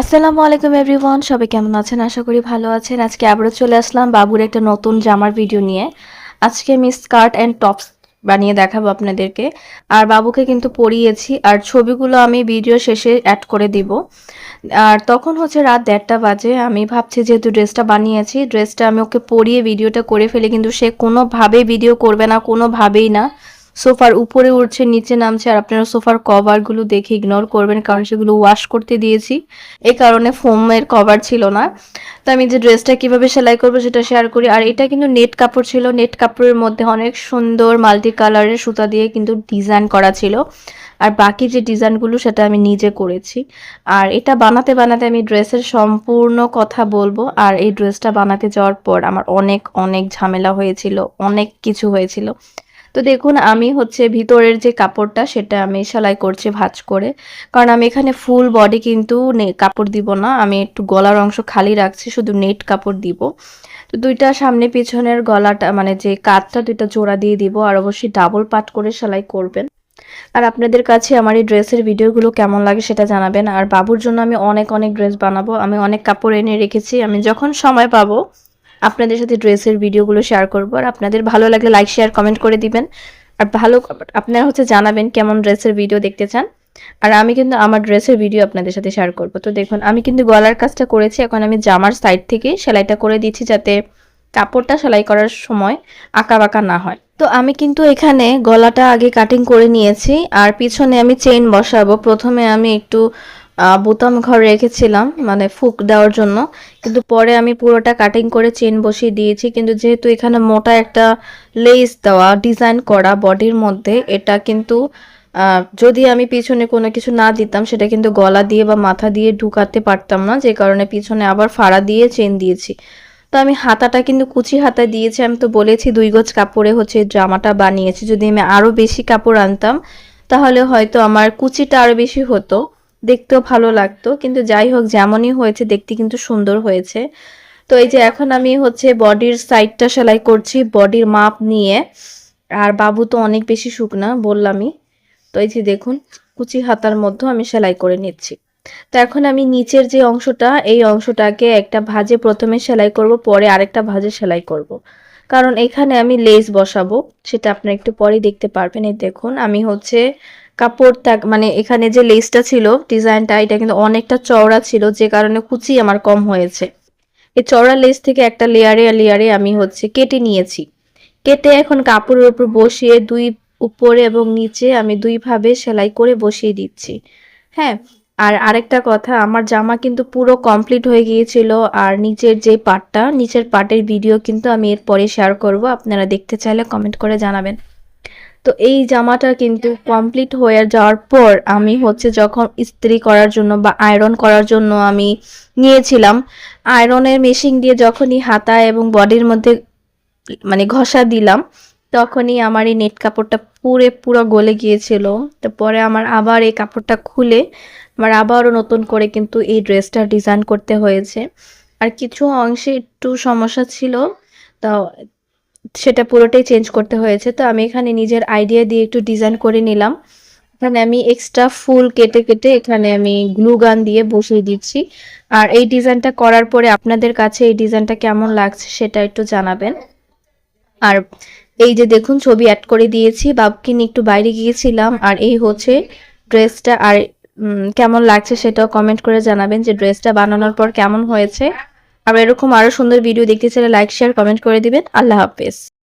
আসসালামু আলাইকুম এভরিওয়ান, সবাই কেমন আছেন? আশা করি ভালো আছেন। আজকে আবারও চলে আসলাম বাবুর একটা নতুন জামার ভিডিও নিয়ে। আজকে আমি স্কার্ট অ্যান্ড টপস বানিয়ে দেখাবো আপনাদেরকে। আর বাবুকে কিন্তু পরিয়েছি, আর ছবিগুলো আমি ভিডিও শেষে অ্যাড করে দিব। আর তখন হচ্ছে রাত দেড়টা বাজে, আমি ভাবছি যেহেতু ড্রেসটা বানিয়েছি, ড্রেসটা আমি ওকে পরিয়ে ভিডিওটা করে ফেলে, কিন্তু সে কোনোভাবেই ভিডিও করবে না, কোনোভাবেই না। সোফার উপরে উঠছে, নিচে নামছে, আর আপনারা সোফার কভারগুলো দেখে ইগনোর করবেন, কারণ সেগুলো ওয়াশ করতে দিয়েছি। এই কারণে ফোমের কভার ছিল না। তো আমি যে ড্রেসটা কীভাবে সেলাই করব সেটা শেয়ার করি। আর এটা কিন্তু নেট কাপড় ছিল। নেট কাপড়ের মধ্যে অনেক সুন্দর মাল্টি কালারের সুতা দিয়ে কিন্তু ডিজাইন করা ছিল। আর বাকি যে ডিজাইনগুলো সেটা আমি নিজে করেছি। আর এটা বানাতে বানাতে আমি ড্রেসের সম্পূর্ণ কথা বলব। আর এই ড্রেসটা বানাতে যাওয়ার পর আমার অনেক অনেক ঝামেলা হয়েছিল। অনেক কিছু হয়েছিল। তো দেখুন, আমি হচ্ছে ভিতরের যে কাপড়টা, সেটা আমি সেলাই করছি ভাঁজ করে। কারণ আমি এখানে ফুল বডি কিন্তু কাপড় দিব না। আমি একটু গলার অংশ খালি রাখছি, শুধু নেট কাপড় দিব। তো দুইটা সামনে পিছনের গলাটা মানে যে কাঁধটা, দুইটা জোড়া দিয়ে দিব আর অবশ্যই ডাবল পাট করে সেলাই করবেন। আর আপনাদের কাছে আমার এই ড্রেসের ভিডিওগুলো কেমন লাগে সেটা জানাবেন। আর বাবুর জন্য আমি অনেক অনেক ড্রেস বানাবো। আমি অনেক কাপড় এনে রেখেছি। আমি যখন সময় পাবো আপনাদের সাথে ড্রেসের ভিডিওগুলো শেয়ার করব। আর আপনাদের ভালো লাগলে লাইক শেয়ার কমেন্ট করে দিবেন। আর ভালো আপনারা হচ্ছে জানাবেন কেমন ড্রেসের ভিডিও দেখতে চান। আর আমি কিন্তু আমার ড্রেসের ভিডিও আপনাদের সাথে শেয়ার করব। তো দেখুন, আমি কিন্তু গলার কাজটা করেছি। এখন আমি জামার সাইড থেকে সেলাইটা করে দিচ্ছি যাতে কাপড়টা সেলাই করার সময় আঁকা বাঁকা না হয়। তো আমি কিন্তু এখানে গলাটা আগে কাটিং করে নিয়েছি। আর পিছনে আমি চেইন বসাবো। প্রথমে আমি একটু বোতাম ঘর রেখেছিলাম মানে ফুক দেওয়ার জন্য। কিন্তু পরে আমি পুরোটা কাটিং করে চেন বসিয়ে দিয়েছি। কিন্তু যেহেতু এখানে মোটা একটা লেস দেওয়া ডিজাইন করা বডির মধ্যে, এটা কিন্তু যদি আমি পিছনে কোনো কিছু না দিতাম, সেটা কিন্তু গলা দিয়ে বা মাথা দিয়ে ঢুকাতে পারতাম না। যে কারণে পিছনে আবার ফাড়া দিয়ে চেন দিয়েছি। তো আমি হাতাটা কিন্তু কুচি হাতা দিয়েছি। আমি তো বলেছি দুই গজ কাপড়ে হচ্ছে জামাটা বানিয়েছি। যদি আমি আরও বেশি কাপড় আনতাম, তাহলে হয়তো আমার কুচিটা আরও বেশি হতো। দেখতেও ভালো লাগতো। কিন্তু যাই হোক, যেমনই হয়েছে, দেখতে কিন্তু সুন্দর হয়েছে। তো এই যে এখন আমি হচ্ছে বডির সাইডটা সেলাই করছি, বডির মাপ নিয়ে। আর বাবু তো অনেক বেশি শুকনা, বললামই। তো এই যে দেখুন, কুচি হাতার মধ্যে আমি সেলাই করে নিচ্ছি। তো এখন আমি নিচের যে অংশটা, এই অংশটাকে একটা ভাজে প্রথমে সেলাই করব, পরে আরেকটা ভাজে সেলাই করব। কারণ এখানে আমি লেস বসাবো, সেটা আপনারা একটু পরেই দেখতে পারবেন। এই দেখুন, আমি হচ্ছে কাপড়টা মানে এখানে যে লেসটা ছিল ডিজাইনটা এটা কিন্তু অনেকটা চওড়া ছিল, যে কারণে কুচি আমার কম হয়েছে। এই চওড়া লেস থেকে একটা লেয়ারে লেয়ারে আমি হচ্ছে কেটে নিয়েছি। কেটে এখন কাপড়ের উপর বসিয়ে দুই উপরে এবং নিচে আমি দুইভাবে সেলাই করে বসিয়ে দিচ্ছি। হ্যাঁ আর আরেকটা কথা, আমার জামা কিন্তু পুরো কমপ্লিট হয়ে গিয়েছিল, আর নিচের যে পার্টটা নিচের পার্টের ভিডিও কিন্তু আমি এরপরে শেয়ার করব। আপনারা দেখতে চাইলে কমেন্ট করে জানাবেন। তো এই জামাটা কিন্তু কমপ্লিট হয়ে যাওয়ার পর আমি হচ্ছে যখন ইস্ত্রি করার জন্য বা আয়রন করার জন্য আমি নিয়েছিলাম আয়রনের মেশিন দিয়ে যখনই হাতা এবং বডির মধ্যে মানে ঘষা দিলাম, তখনই আমার এই নেট কাপড়টা পুরে পুরো গলে গিয়েছিল। তারপরে আমার আবার এই কাপড়টা খুলে আমার আবারও নতুন করে কিন্তু এই ড্রেসটা ডিজাইন করতে হয়েছে। আর কিছু অংশে একটু সমস্যা ছিল, তো সেটা পুরোটাই চেঞ্জ করতে হয়েছে। তো আমি এখানে নিজের আইডিয়া দিয়ে একটু ডিজাইন করে নিলাম। এখানে আমি এক্সট্রা ফুল কেটে কেটে এখানে আমি গ্লু গান দিয়ে বসিয়ে দিচ্ছি। আর এই ডিজাইনটা করার পরে আপনাদের কাছে এই ডিজাইনটা কেমন লাগছে সেটা একটু জানাবেন। আর এই যে দেখুন, ছবি অ্যাড করে দিয়েছি বাবুকে নিয়ে একটু বাইরে গিয়েছিলাম। আর এই হচ্ছে ড্রেসটা আর কেমন লাগছে সেটাও কমেন্ট করে জানাবেন যে ড্রেসটা বানানোর পর কেমন হয়েছে। আর এরকম আরও সুন্দর ভিডিও দেখতে চাইলে লাইক শেয়ার কমেন্ট করে দিবেন। আল্লাহ হাফেজ।